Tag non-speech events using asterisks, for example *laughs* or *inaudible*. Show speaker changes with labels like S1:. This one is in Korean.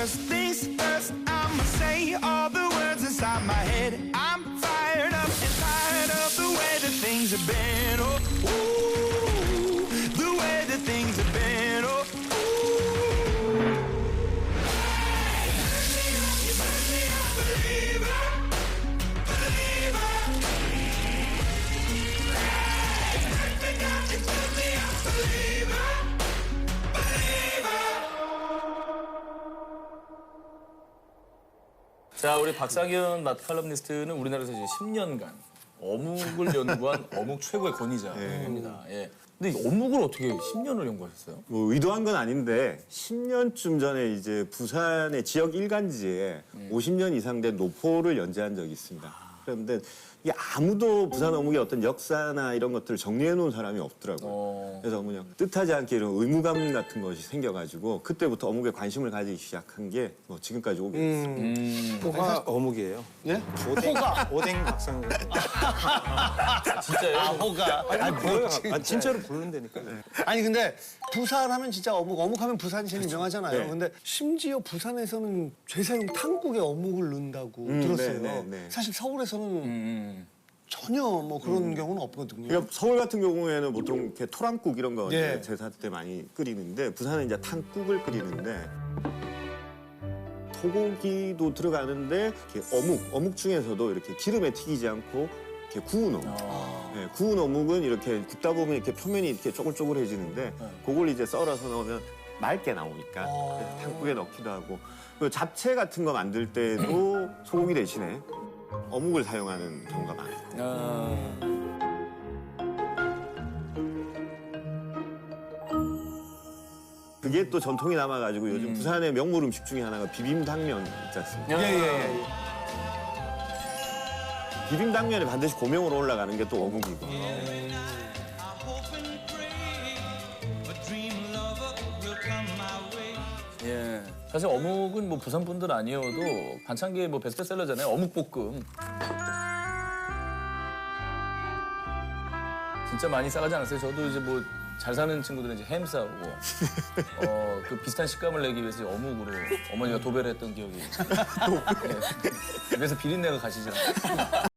S1: First things first, I'ma say all the words inside my head. I'm fired up and tired of the way that things have been. Oh, ooh, the way that things have been. Oh, ooh.
S2: 자, 우리 박상현 마트 칼럼니스트는 우리나라에서 이제 10년간 어묵을 연구한 *laughs* 어묵 최고의 권위자입니다. 예. 근데 이 어묵을 어떻게 10년을 연구하셨어요?
S3: 뭐 의도한 건 아닌데 10년쯤 전에 이제 부산의 지역 일간지에 50년 이상 된 노포를 연재한 적이 있습니다. 그런데 이게 아무도 부산 어묵의 어떤 역사나 이런 것들을 정리해 놓은 사람이 없더라고요.
S2: 어.
S3: 그래서 그냥 뜻하지 않게 이런 의무감 같은 것이 생겨가지고 그때부터 어묵에 관심을 가지기 시작한 게 뭐 지금까지 오게 됐습니다.
S4: 호가 어묵이에요.
S5: 예?
S4: 오뎅, 오뎅 박상. *laughs*
S2: 진짜요?
S5: 호가.
S4: 아니 뭐예요? 아, 진짜로 부른다니까.
S5: 아니 근데 부산 하면 진짜 어묵, 어묵 하면 부산이 제일 유명하잖아요.
S3: 네.
S5: 근데 심지어 부산에서는 제사용 탕국에 어묵을 넣는다고 들었어요.
S3: 네, 네, 네.
S5: 사실 서울에서 는
S2: 음.
S5: 전혀 뭐 그런 경우는 없거든요.
S3: 그러니까 서울 같은 경우에는 보통 이렇게 토랑국 이런 거
S5: 예.
S3: 이제 제사 때 많이 끓이는데 부산은 이제 탕국을 끓이는데 소고기도 들어가는데 이렇게 어묵 어묵 중에서도 이렇게 기름에 튀기지 않고 이렇게 구운 어묵. 예, 구운 어묵은 이렇게 굽다 보면 이렇게 표면이 이렇게 쪼글쪼글해지는데 그걸 이제 썰어서 넣으면 맑게 나오니까 그래서 탕국에 넣기도 하고 그리고 잡채 같은 거 만들 때도 소고기 대신에 어묵을 사용하는 경우가 많아요.
S2: 아,
S3: 그게 또 전통이 남아가지고 요즘 부산의 명물 음식 중에 하나가 비빔당면 있지 않습니까?
S2: 예, 예,
S3: 비빔당면이 반드시 고명으로 올라가는 게 또 어묵이고.
S2: 예. 사실 어묵은 뭐 부산 분들 아니어도 반찬계의 뭐 베스트셀러잖아요. 어묵볶음. 진짜 많이 싸가지 않았어요. 저도 이제 뭐 잘 사는 친구들은 이제 햄 싸우고 *laughs* 어, 그 비슷한 식감을 내기 위해서 어묵으로 어머니가 도배를 했던 기억이. *laughs* 예. 그래서 비린내가 가시죠.